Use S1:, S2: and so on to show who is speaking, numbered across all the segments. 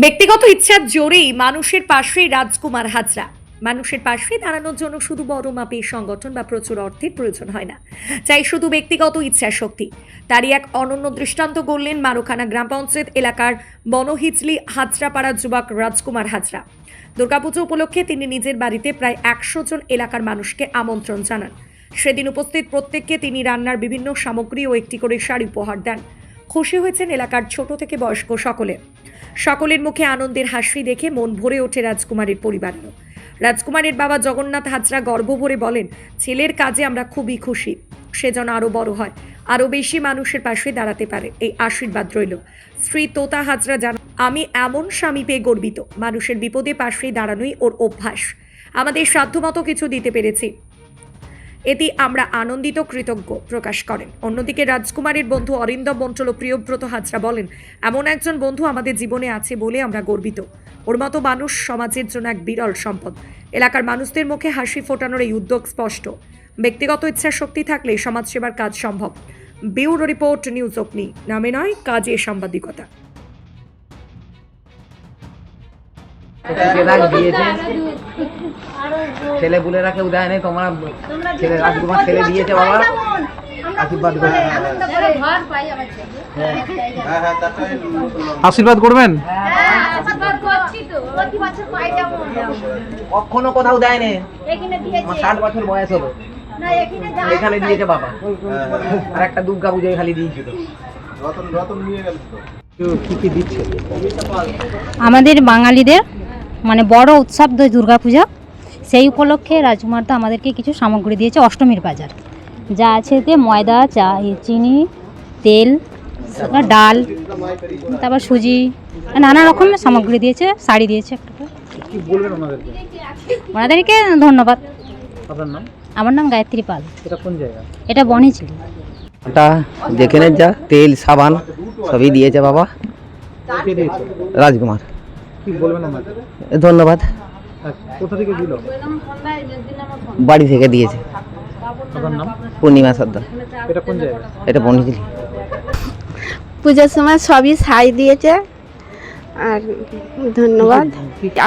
S1: ব্যক্তিগত ইচ্ছার জোরেই মানুষের পাশেই রাজকুমার হাজরা। মানুষের পাশে দাঁড়ানোর জন্য শুধু বড় মাপের সংগঠন বা প্রচুর অর্থের প্রয়োজন হয় না। চাই শুধু ব্যক্তিগত ইচ্ছার শক্তি। তারই এক অনন্য দৃষ্টান্ত গড়লেন মারুখানা গ্রাম পঞ্চায়েত এলাকার বনহিচলি হাজরাপাড়া যুবক রাজকুমার হাজরা। দুর্গাপুজো উপলক্ষে তিনি নিজের বাড়িতে প্রায় একশো জন এলাকার মানুষকে আমন্ত্রণ জানান। সেদিন উপস্থিত প্রত্যেককে তিনি রান্নার বিভিন্ন সামগ্রী ও একটি করে শাড়ি উপহার দেন। খুশি হয়েছেন এলাকার ছোট থেকে বয়স্ক সকলে। সকলের মুখে আনন্দের হাসি দেখে মন ভরে ওঠে রাজকুমারের পরিবারেরও। রাজকুমারের বাবা জগন্নাথ হাজরা গর্ব ভরে বলেন, ছেলের কাজে আমরা খুবই খুশি। সে যেন আরও বড় হয় আরও বেশি মানুষের পাশে দাঁড়াতে পারে। এই আশীর্বাদ রইল। শ্রী তোতা হাজরা জান আমি এমন স্বামী পেয়ে গর্বিত। মানুষের বিপদে পাশে দাঁড়ানোই ওর অভ্যাস। আমাদের সাধ্যমতো কিছু দিতে পেরেছি। এতে আমরা আনন্দিত কৃতজ্ঞ প্রকাশ করেন। অন্যদিকে রাজকুমারের বন্ধু অরিন্দম মন্ডল ও প্রিয়ব্রত হাজরা বলেন, এমন একজন বন্ধু আমাদের জীবনে আছে বলে আমরা গর্বিত। ওর মতো মানুষ সমাজের জন্য এক বিরল সম্পদ। এলাকার মানুষদের মুখে হাসি ফোটানোর এই উদ্যোগ স্পষ্ট। ব্যক্তিগত ইচ্ছা শক্তি থাকলে সমাজসেবার কাজ সম্ভব। Bureau report news Agni. নামে নয়, কাজে সাংবাদিকতা।
S2: ছেলে বুলেরা কেউ দেয় নাই তোমার ছেলে রাজকুমার ছেলে দিয়েছে বাবা। আশীর্বাদ করে
S3: আশীর্বাদ করবেন?
S2: কখনো কোথাও দেয় নাই। ষাট বছর বয়স হলো এখানে দিয়েছে বাবা। আর একটা দুর্গা পুজোয় খালি দিয়েছিল
S3: কি কি দিচ্ছে?
S4: আমাদের বাঙালিদের মানে বড় উৎসব দুর্গা পূজা সেই উপলক্ষে রাজকুমার রাজকুমারদা আমাদেরকে কিছু সামগ্রী দিয়েছে অষ্টমীর বাজার। যা আছে এতে ময়দা চা চিনি তেল ডাল তারপর সুজি নানা রকমের সামগ্রী দিয়েছে শাড়ি দিয়েছে একটা করে।
S3: কি বলবেন ওনাদেরকে?
S4: ধন্যবাদ। আমার নাম গায়ত্রী পাল।
S3: এটা কোন জায়গা?
S4: এটা বনেছিল
S2: ওটা যেখানে যা তেল সাবান সবই দিয়েছে বাবা। রাজকুমার।
S3: কি বলবেন ওনাকে
S2: ধন্যবাদ।
S3: কোথা থেকে দিল
S2: বাড়ি থেকে দিয়েছে। পূর্ণিমা সর্দার।
S3: এটা কোন জায়গা?
S2: এটা
S5: পুজোর সময় সবই সাই দিয়েছে। আর ধন্যবাদ।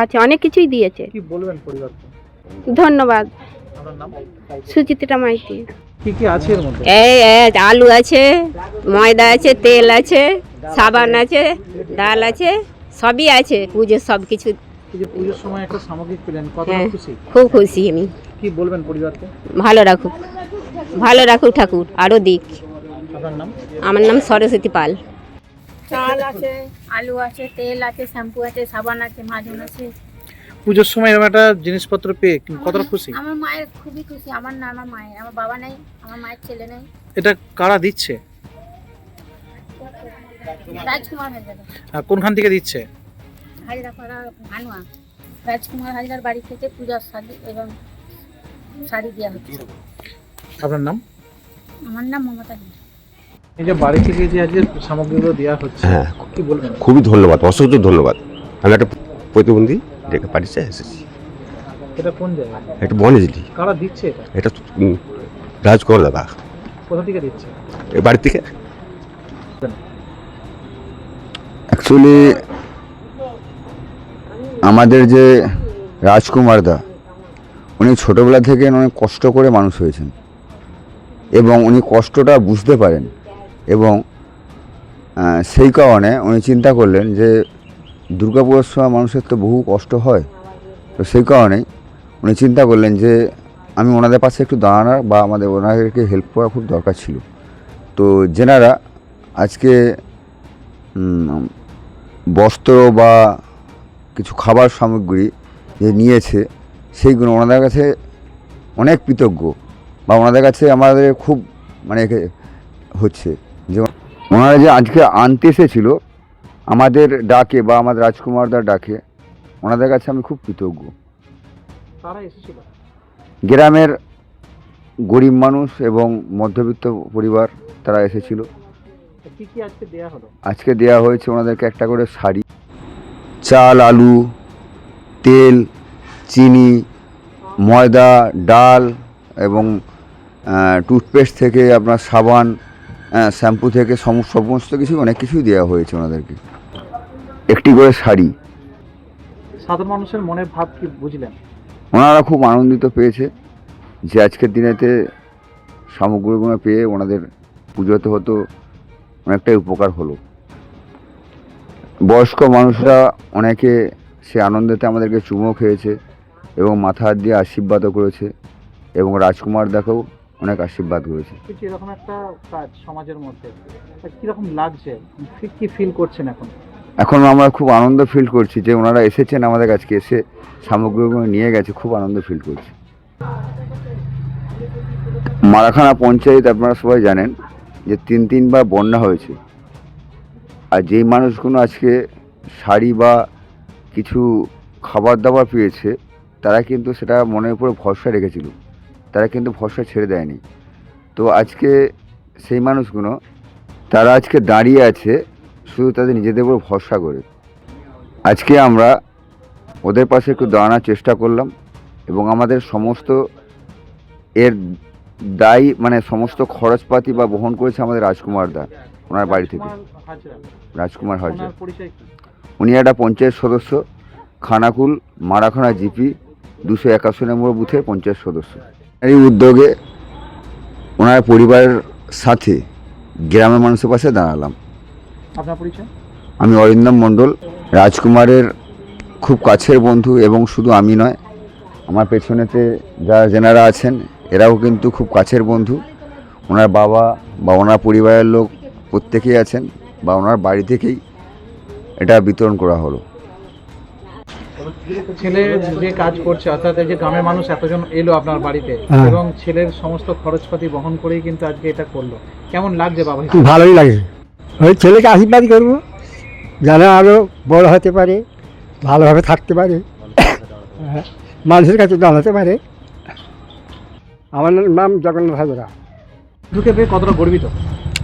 S5: আছে অনেক কিছুই দিয়েছে।
S3: কি বলবেন পরিবারকে?
S5: ধন্যবাদ। সুচিত্রা মাইতি।
S3: কি কি আছে এর মধ্যে?
S6: এই এই আলু আছে ময়দা আছে তেল আছে সাবান আছে ডাল আছে। সবই আছে পুজোর সব কিছু
S3: পুজোর সময় একটা সামগ্রিক পেলেন কতটা
S6: হ্যাঁ।
S3: খুশি?
S6: খুব খুশি আমি।
S3: কি বলবেন পরিবারকে?
S6: ভালো রাখুক ভালো রাখুক ঠাকুর আরও দিক।
S3: আপনার নাম?
S6: আমার নাম সরস্বতী পাল।
S7: চাল আছে আলু আছে তেল আছে শ্যাম্পু আছে সাবান আছে মাজন আছে।
S3: পুজোর সময় এরকম একটা জিনিসপত্র পেয়ে কতটা খুশি?
S7: আমার মায়ের খুবই খুশি আমার না আমার মায়ের আমার বাবা নেই আমার মায়ের ছেলে নেই।
S3: এটা কারা দিচ্ছে?
S7: রাজকুমার হাজরা।
S3: কোনখান থেকে দিচ্ছে?
S7: হাজরা পাড়া ভানুয়া। রাজকুমার হাজরার বাড়ি থেকে পূজার শাড়ি এবং শাড়ি দেওয়া হচ্ছে
S3: আপনার নাম?
S7: আমার নাম মমতা দি
S3: এই যে বাড়ি থেকে যে আজকে সামগ্রীগুলো দেওয়া হচ্ছে
S8: হ্যাঁ।
S3: কি বলবেন?
S8: খুবই ধন্যবাদ অসংখ্য ধন্যবাদ। আমি একটা প্রতিবন্ধী ডেকে পাঠিয়েছে এসেছি।
S3: এটা কোন জায়গা?
S8: একটা বনেজলি।
S3: কারা দিচ্ছে এটা?
S8: এটা রাজকুমার দাদা।
S3: কোথা থেকে দিচ্ছে?
S8: এই বাড়ি থেকে?
S9: অ্যাকচুয়ালি আমাদের যে রাজকুমার দা, উনি ছোটোবেলা থেকে অনেক কষ্ট করে মানুষ হয়েছেন এবং উনি কষ্টটা বুঝতে পারেন এবং সেই কারণে উনি চিন্তা করলেন যে দুর্গাপুজোর সময় মানুষের তো বহু কষ্ট হয়। তো সেই কারণেই উনি চিন্তা করলেন যে আমি ওনাদের পাশে একটু দাঁড়ানোর বা আমাদের ওনাদেরকে হেল্প করা খুব দরকার ছিল। তো যেনারা আজকে বস্ত্র বা কিছু খাবার সামগ্রী যে নিয়েছে সেইগুলো ওনাদের কাছে অনেক কৃতজ্ঞ বা ওনাদের কাছে আমাদের খুব মানে একে- হচ্ছে। যে ওনারা যে আজকে আনতে এসেছিল আমাদের ডাকে বা আমাদের রাজকুমারদার ডাকে ওনাদের কাছে আমি খুব কৃতজ্ঞ। গ্রামের গরিব মানুষ এবং মধ্যবিত্ত পরিবার তারা এসেছিল।
S3: কি কি আজকে দেয়া হলো?
S9: আজকে দেয়া হয়েছে ওনাদেরকে একটা করে শাড়ি চাল আলু তেল চিনি ময়দা ডাল এবং টুথপেস্ট থেকে আপনার সাবান শ্যাম্পু থেকে সম- সমস্ত কিছু অনেক কিছুই দেওয়া হয়েছে ওনাদেরকে। একটি করে শাড়ি।
S3: সাধারণ মানুষের মনের ভাব কি বুঝলেন?
S9: ওনারা খুব আনন্দিত পেয়েছে যে আজকের দিনেতে সামগ্রীগুলো পেয়ে ওনাদের পুজোতে হতো অনেকটাই উপকার হলো। বয়স্ক মানুষরা অনেকে সে আনন্দেতে আমাদেরকে চুমো খেয়েছে এবং মাথা হাত দিয়ে আশীর্বাদও করেছে এবং রাজকুমার দেখেও অনেক আশীর্বাদ করেছে।
S3: কিছু এরকম একটা কাজ সমাজের মধ্যে? কীরকম লাগছে? কি- ফিল করছেন এখন?
S9: এখন আমরা খুব আনন্দ ফিল করছি যে ওনারা এসেছেন আমাদের কাছকে এসে সামগ্রীগুলো নিয়ে গেছে খুব আনন্দ ফিল করছি। মারাখানা পঞ্চায়েত আপনারা সবাই জানেন যে তিন তিনবার বন্যা হয়েছে। আর যেই মানুষগুলো আজকে শাড়ি বা কিছু খাবার দাবার পেয়েছে, তারা কিন্তু সেটা মনের উপরে ভরসা রেখেছিল। তারা কিন্তু ভরসা ছেড়ে দেয়নি। তো আজকে সেই মানুষগুলো, তারা আজকে দাঁড়িয়ে আছে শুধু তাদের নিজেদের উপর ভরসা করে। আজকে আমরা ওদের পাশে একটু দাঁড়ানোর চেষ্টা করলাম এবং আমাদের সমস্ত এর দায়ী মানে সমস্ত খরচপাতি বা বহন করেছে আমাদের রাজকুমার দা ওনার বাড়ি থেকে।
S3: রাজকুমার হাজরা।
S9: উনি একটা পঞ্চায়েত সদস্য খানাকুল মারাখানা জিপি দুশো একাশি নম্বর বুথের পঞ্চায়েত সদস্য। এই উদ্যোগে ওনার পরিবারের সাথে গ্রামের মানুষের পাশে দাঁড়ালাম। আমি অরিন্দম মণ্ডল রাজকুমারের খুব কাছের বন্ধু এবং শুধু আমি নয় আমার পেছনেতে যারা জেনারা আছেন এরাও কিন্তু খুব কাছের বন্ধু। ওনার বাবা বা ওনার পরিবারের লোক প্রত্যেকেই আছেন বা ওনার বাড়ি থেকেই এটা বিতরণ করা হলো।
S3: ছেলে যে কাজ করছে অর্থাৎ এই যে গ্রামের মানুষ এতজন এলো আপনার বাড়িতে
S10: হ্যাঁ।
S3: এবং ছেলের সমস্ত খরচপাতি বহন করেই কিন্তু আজকে এটা করল। কেমন লাগছে বাবা?
S10: ভালোই লাগে। ওই ছেলেকে আশীর্বাদ করব যেন আরও বড় হতে পারে ভালোভাবে থাকতে পারে। হ্যাঁ, মানুষের কাছে জানাতে পারে। আমার নাম জগন্নাথ হাজরা।
S3: পেয়ে কতটা গর্বিত?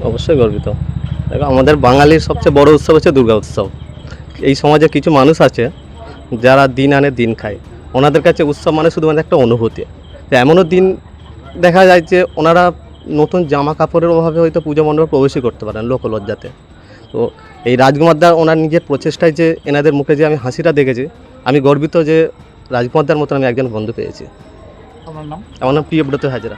S11: অবশ্যই গর্বিত। দেখো আমাদের বাঙালির সবচেয়ে বড় উৎসব হচ্ছে দুর্গা উৎসব। এই সমাজে কিছু মানুষ আছে যারা দিন আনে দিন খায়। ওনাদের কাছে উৎসব মানে শুধুমাত্র একটা অনুভূতি। তো এমনও দিন দেখা যায় যে ওনারা নতুন জামা কাপড়ের অভাবে হয়তো পুজো মণ্ডপে প্রবেশই করতে পারেন লোকলজ্জাতে তো এই রাজকুমারদার ওনার নিজের প্রচেষ্টায় যে এনাদের মুখে যে আমি হাসিটা দেখেছি আমি গর্বিত যে রাজকুমারদার মতন আমি একজন বন্ধু পেয়েছি।
S3: আপনার নাম?
S11: আমার নাম Priyabrata Hazra.